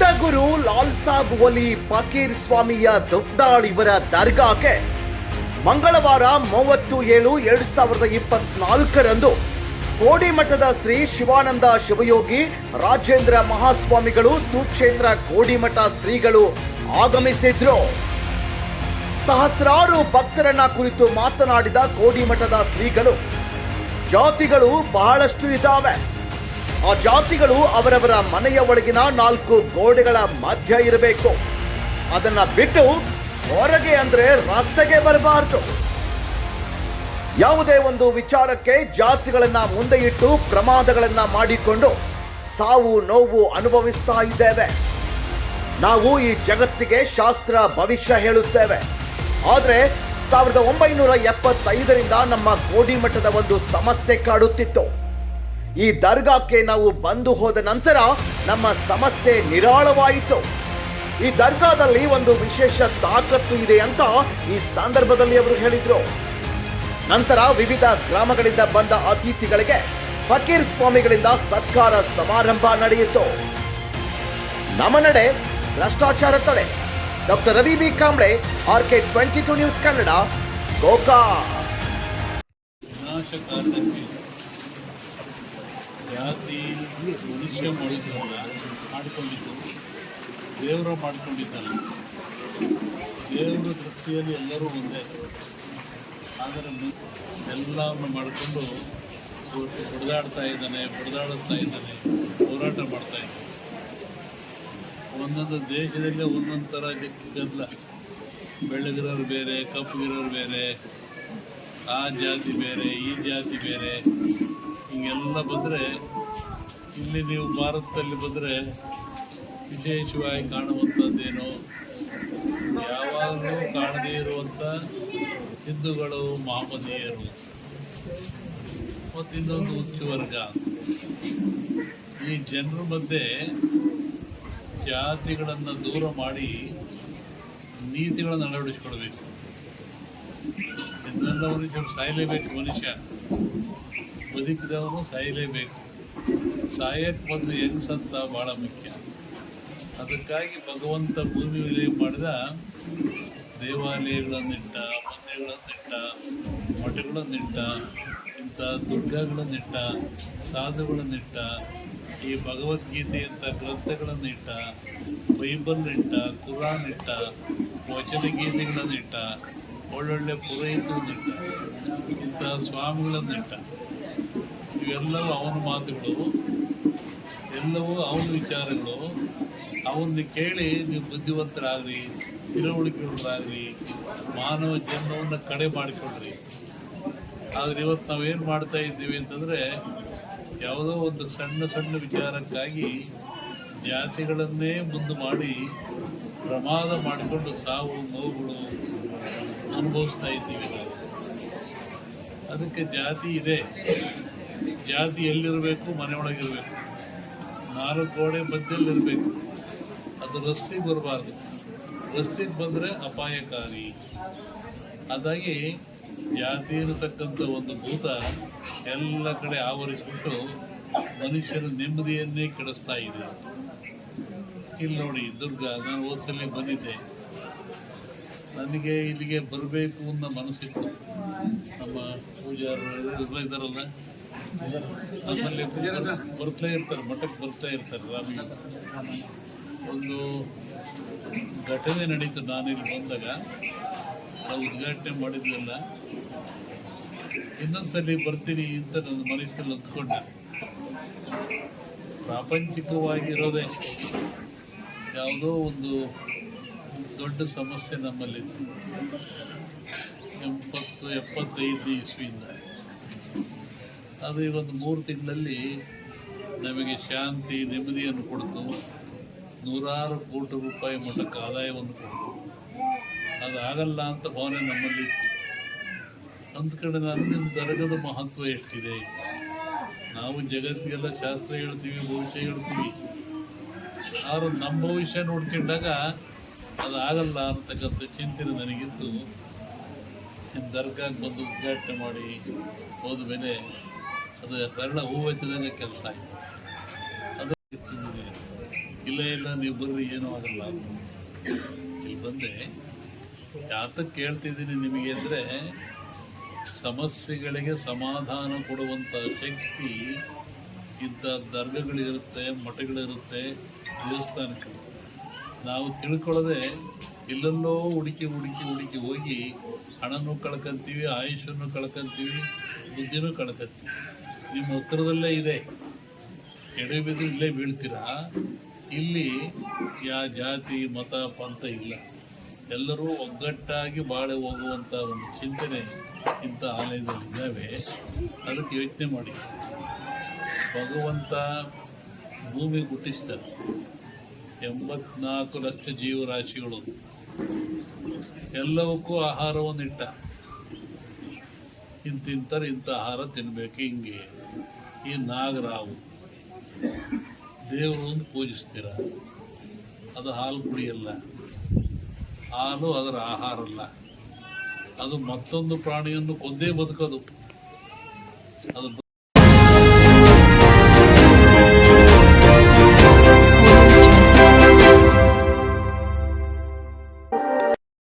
ದೊಡ್ಡ ಗುರು ಲಾಲ್ ಸಾಬ್ ಒಲಿ ಫಕೀರ್ ಸ್ವಾಮಿಯ ದುಗ್ದಾಳ್ ಇವರ ದರ್ಗಾಕ್ಕೆ ಮಂಗಳವಾರ ಮೂವತ್ತು ಏಳು ಎರಡು ಸಾವಿರದ ಇಪ್ಪತ್ನಾಲ್ಕರಂದು ಕೋಡಿಮಠದ ಶ್ರೀ ಶಿವಾನಂದ ಶಿವಯೋಗಿ ರಾಜೇಂದ್ರ ಮಹಾಸ್ವಾಮಿಗಳು ಸುಕ್ಷೇತ್ರ ಕೋಡಿಮಠ ಶ್ರೀಗಳು ಆಗಮಿಸಿದ್ರು. ಸಹಸ್ರಾರು ಭಕ್ತರನ್ನ ಕುರಿತು ಮಾತನಾಡಿದ ಕೋಡಿಮಠದ ಶ್ರೀಗಳು, ಜಾತಿಗಳು ಬಹಳಷ್ಟು ಇದ್ದಾವೆ ಆ ಜಾತಿಗಳು ಅವರವರ ಮನೆಯ ಒಳಗಿನ ನಾಲ್ಕು ಗೋಡೆಗಳ ಮಧ್ಯ ಇರಬೇಕು. ಅದನ್ನ ಬಿಟ್ಟು ಹೊರಗೆ ಅಂದ್ರೆ ರಸ್ತೆಗೆ ಬರಬಾರದು. ಯಾವುದೇ ಒಂದು ವಿಚಾರಕ್ಕೆ ಜಾತಿಗಳನ್ನ ಮುಂದೆ ಇಟ್ಟು ಪ್ರಮಾದಗಳನ್ನ ಮಾಡಿಕೊಂಡು ಸಾವು ನೋವು ಅನುಭವಿಸ್ತಾ ಇದ್ದೇವೆ. ನಾವು ಈ ಜಗತ್ತಿಗೆ ಶಾಸ್ತ್ರ ಭವಿಷ್ಯ ಹೇಳುತ್ತೇವೆ. ಆದರೆ ಸಾವಿರದ ಒಂಬೈನೂರ ಎಪ್ಪತ್ತೈದರಿಂದ ನಮ್ಮ ಕೋಡಿಮಠದ ಒಂದು ಸಮಸ್ಯೆ ಕಾಡುತ್ತಿತ್ತು. ಈ ದರ್ಗಾಕ್ಕೆ ನಾವು ಬಂದು ಹೋದ ನಂತರ ನಮ್ಮ ಸಮಸ್ಯೆ ನಿರಾಳವಾಯಿತು. ಈ ದರ್ಗಾದಲ್ಲಿ ಒಂದು ವಿಶೇಷ ತಾಕತ್ತು ಇದೆ ಅಂತ ಈ ಸಂದರ್ಭದಲ್ಲಿ ಅವರು ಹೇಳಿದ್ರು. ನಂತರ ವಿವಿಧ ಗ್ರಾಮಗಳಿಂದ ಬಂದ ಅತಿಥಿಗಳಿಗೆ ಫಕೀರ್ ಸ್ವಾಮಿಗಳಿಂದ ಸತ್ಕಾರ ಸಮಾರಂಭ ನಡೆಯಿತು. ನಮ್ಮ ನಡೆ ಭ್ರಷ್ಟಾಚಾರ ತಡೆ. Doctor Ravi B Kamble R K twenty two news Kannada, ಗೋಕಾ. ಜಾತಿ ಮನುಷ್ಯ ಮಾಡಿದ್ದಲ್ಲ ಮಾಡಿಕೊಂಡಿದ್ದು. ದೇವರ ಮಾಡಿಕೊಂಡಿದ್ದಲ್ಲ. ದೇವರ ದೃಷ್ಟಿಯಲ್ಲಿ ಎಲ್ಲರೂ ಒಂದೇ. ಆದರೆ ಎಲ್ಲವನ್ನು ಮಾಡಿಕೊಂಡು ಹೊಡೆದಾಡ್ತಾ ಇದ್ದಾನೆ ಹೊಡೆದಾಡಿಸ್ತಾ ಇದ್ದಾನೆ, ಹೋರಾಟ ಮಾಡ್ತಾ ಇದ್ದಾನೆ. ಒಂದೊಂದು ದೇಶದಲ್ಲೇ ಒಂದೊಂದು ಥರ ಗದ್ದಲ ಬೆಳ್ಳಗಿರೋರು ಬೇರೆ, ಕಪ್ಪಗಿರೋರು ಬೇರೆ, ಆ ಜಾತಿ ಬೇರೆ, ಈ ಜಾತಿ ಬೇರೆ. ಹಿಂಗೆಲ್ಲ ಬಂದರೆ, ಇಲ್ಲಿ ನೀವು ಭಾರತದಲ್ಲಿ ಬಂದರೆ ವಿಶೇಷವಾಗಿ ಕಾಣುವಂಥದ್ದೇನು? ಯಾವಾಗಲೂ ಕಾಣದೇ ಇರುವಂಥ ಸಿದ್ಧುಗಳು ಮಹಮ್ಮದೀಯರು ಮತ್ತು ಇನ್ನೊಂದು ಉಚ್ಚ ವರ್ಗ. ಈ ಜನರ ಮಧ್ಯೆ ಜಾತಿಗಳನ್ನು ದೂರ ಮಾಡಿ ನೀತಿಗಳನ್ನು ಅಳವಡಿಸ್ಕೊಳ್ಬೇಕು. ಇದನ್ನೆಲ್ಲ ಮನುಷ್ಯರು ಸಾಯಲೇಬೇಕು ಮನುಷ್ಯ. ಬದುಕಿದವನು ಸಾಯಲೇಬೇಕು. ಸಾಯಕ್ಕೆ ಬಂದು ಹೆಂಗ್ಸಂತ ಭಾಳ ಮುಖ್ಯ. ಅದಕ್ಕಾಗಿ ಭಗವಂತ ಭೂಮಿ ವಿಲಯ ಮಾಡಿದ ದೇವಾಲಯಗಳನ್ನಿಟ್ಟ ಮಂದಿರಗಳನ್ನಿಟ್ಟ ಮಠಗಳನ್ನಿಟ್ಟ ಇಂಥ ದುರ್ಗಗಳನ್ನಿಟ್ಟ ಸಾಧುಗಳನ್ನಿಟ್ಟ ಈ ಭಗವದ್ಗೀತೆ ಅಂತ ಗ್ರಂಥಗಳನ್ನಿಟ್ಟ ಬೈಬಲ್ ಇಟ್ಟ, ಕುರಾನ್ ಇಟ್ಟ ವಚನ ಗೀತೆಗಳನ್ನಿಟ್ಟ ಒಳ್ಳೊಳ್ಳೆ ಪುರೋಹಿತರನ್ನಿಟ್ಟ ಇಂಥ ಸ್ವಾಮಿಗಳನ್ನಿಟ್ಟ ಇವೆಲ್ಲವೂ ಅವನ ಮಾತುಗಳು, ಎಲ್ಲವೂ ಅವನ ವಿಚಾರಗಳು. ಅವನ್ನ ಕೇಳಿ ನೀವು ಬುದ್ಧಿವಂತರಾಗ್ರಿ ತಿಳುವಳಿಕೆಗಳಾಗ್ರಿ ಮಾನವ ಜನ್ಮವನ್ನು ಕಡೆ ಮಾಡಿಕೊಡ್ರಿ ಆದರೆ ಇವತ್ತು ನಾವೇನು ಮಾಡ್ತಾ ಇದ್ದೀವಿ ಅಂತಂದರೆ, ಯಾವುದೋ ಒಂದು ಸಣ್ಣ ಸಣ್ಣ ವಿಚಾರಕ್ಕಾಗಿ ಜಾತಿಗಳನ್ನೇ ಮುಂದೆ ಮಾಡಿ ಪ್ರಮಾದ ಮಾಡಿಕೊಂಡು ಸಾವು, ನೋವುಗಳು ಅನುಭವಿಸ್ತಾ ಇದ್ದೀವಿ ನಾವು. ಅದಕ್ಕೆ ಜಾತಿ ಇದೆ. ಜಾತಿ ಎಲ್ಲಿರಬೇಕು, ಮನೆಯೊಳಗಿರಬೇಕು. ನಾಲ್ಕು ಗೋಡೆ ಮಧ್ಯದಲ್ಲಿರಬೇಕು ಅದು ರಸ್ತೆಗೆ ಬರಬಾರ್ದು. ರಸ್ತೆಗೆ ಬಂದರೆ ಅಪಾಯಕಾರಿ. ಅದಾಗಿ ಜಾತಿ ಇರತಕ್ಕಂಥ ಒಂದು ಭೂತ ಎಲ್ಲ ಕಡೆ ಆವರಿಸ್ಬಿಟ್ಟು ಮನುಷ್ಯನ ನೆಮ್ಮದಿಯನ್ನೇ ಕೆಡಿಸ್ತಾ ಇದೆ. ಇಲ್ಲಿ ನೋಡಿ, ದುರ್ಗ, ನಾನು ಓಸಲ್ಲಿ ಬಂದಿದ್ದೆ. ನನಗೆ ಇಲ್ಲಿಗೆ ಬರಬೇಕು ಅನ್ನೋ ಮನಸ್ಸಿತ್ತು. ನಮ್ಮ ಪೂಜಾರು ಇದ್ದಾರಲ್ಲ? ನಮ್ಮಲ್ಲಿ ಬರ್ತಾ ಇರ್ತಾರೆ, ಮಠಕ್ಕೆ ಬರ್ತಾ ಇರ್ತಾರೆ ರಾಮಿ ಒಂದು ಘಟನೆ ನಡೀತು, ನಾನಿಲ್ಲಿ ಬಂದಾಗ. ನಾವು ಉದ್ಘಾಟನೆ ಮಾಡಿದ್ದೆಲ್ಲ ಇನ್ನೊಂದ್ಸಲಿ ಬರ್ತೀನಿ ಅಂತ ನನ್ನ ಮನಸ್ಸಲ್ಲಿ ಅಂದ್ಕೊಂಡೆ. ಪ್ರಾಪಂಚಿಕವಾಗಿರೋದೇ ಯಾವುದೋ ಒಂದು ದೊಡ್ಡ ಸಮಸ್ಯೆ ನಮ್ಮಲ್ಲಿ ಎಂಬತ್ತು, ಎಪ್ಪತ್ತೈದು ಇಸ್ವಿಯಿಂದ. ಅದು ಒಂದು ಮೂರು ತಿಂಗಳಲ್ಲಿ ನಮಗೆ ಶಾಂತಿ, ನೆಮ್ಮದಿಯನ್ನು ಕೊಡ್ತು. ನೂರಾರು ಕೋಟಿ ರೂಪಾಯಿ ಮಟ್ಟಕ್ಕೆ ಆದಾಯವನ್ನು ಕೊಡ್ತು. ಅದು ಆಗಲ್ಲ ಅಂತ ಭಾವನೆ ನಮ್ಮಲ್ಲಿ ಇತ್ತು. ಒಂದು ಕಡೆ ನನ್ನ ದರ್ಗದ ಮಹತ್ವ ಎಷ್ಟಿದೆ? ನಾವು ಜಗತ್ತಿಗೆಲ್ಲ ಶಾಸ್ತ್ರ ಹೇಳ್ತೀವಿ, ಭವಿಷ್ಯ ಹೇಳ್ತೀವಿ. ಆದ್ರೆ ನಮ್ಮ ಭವಿಷ್ಯ ನೋಡ್ಕೊಂಡಾಗ ಅದು ಆಗಲ್ಲ ಅಂತಕ್ಕಂಥ ಚಿಂತನೆ ನನಗಿತ್ತು. ನಿಮ್ಮ ದರ್ಗಾಗೆ ಬಂದು ಉದ್ಘಾಟನೆ ಮಾಡಿ ಹೋದ ಮೇಲೆ ಅದು ಕರ್ಣ ಹೂ ಹಚ್ಚಿದಂಗೆ ಕೆಲಸ ಆಯಿತು. ಅದು ಇಲ್ಲಿ, ಇಲ್ಲ, ನೀವು ಬರ್ರಿ ಏನೂ ಆಗಲ್ಲ. ಇಲ್ಲಿ ಬಂದೆ ಯಾತ ಕೇಳ್ತಿದ್ದೀನಿ ನಿಮಗೆ ಅಂದರೆ ಸಮಸ್ಯೆಗಳಿಗೆ ಸಮಾಧಾನ ಕೊಡುವಂಥ ಶಕ್ತಿ ಇಂಥ ದರ್ಗಗಳಿರುತ್ತೆ, ಮಠಗಳಿರುತ್ತೆ, ದೇವಸ್ಥಾನಕ್ಕೆ. ನಾವು ತಿಳ್ಕೊಳ್ಳದೆ ಇಲ್ಲೆಲ್ಲೋ ಹುಡುಕಿ ಹುಡುಕಿ ಹುಡುಕಿ ಹೋಗಿ ಹಣನೂ ಕಳ್ಕೊಂತೀವಿ ಆಯುಷನ್ನು ಕಳ್ಕೊಂತೀವಿ, ಬುದ್ಧಿನೂ ಕಳ್ಕೊಂತೀವಿ. ನಿಮ್ಮ ಉತ್ತರದಲ್ಲೇ ಇದೆ. ಎಡೆಬಿದ್ದು ಇಲ್ಲೇ ಬೀಳ್ತೀರಾ? ಇಲ್ಲಿ ಯಾ ಜಾತಿ, ಮತ, ಪಂಥ ಇಲ್ಲ. ಎಲ್ಲರೂ ಒಗ್ಗಟ್ಟಾಗಿ ಬಾಳೆ ಹೋಗುವಂಥ ಒಂದು ಚಿಂತನೆ ಇಂಥ ಆಲಯದಲ್ಲಿ ಇದ್ದಾವೆ. ಅದಕ್ಕೆ ಯೋಚನೆ ಮಾಡಿ. ಭಗವಂತ ಭೂಮಿ ಹುಟ್ಟಿಸಿದ ಎಂಬತ್ನಾಲ್ಕು ಲಕ್ಷ ಜೀವರಾಶಿಗಳು. ಎಲ್ಲವಕ್ಕೂ ಆಹಾರವನ್ನು ಇಟ್ಟ ಇಂತಿಂತಾರೆ ಇಂಥ ಆಹಾರ ತಿನ್ಬೇಕು ಹಿಂಗೆ. ಈ ನಾಗರಾವು. ದೇವರು ಒಂದು ಪೂಜಿಸ್ತೀರ? ಅದು ಹಾಲು ಕುಡಿಯಲ್ಲ. ಹಾಲು ಅದರ ಆಹಾರ ಅಲ್ಲ. ಅದು ಮತ್ತೊಂದು ಪ್ರಾಣಿಯನ್ನು ಕೊಂದೇ ಬದುಕೋದು. ಅದು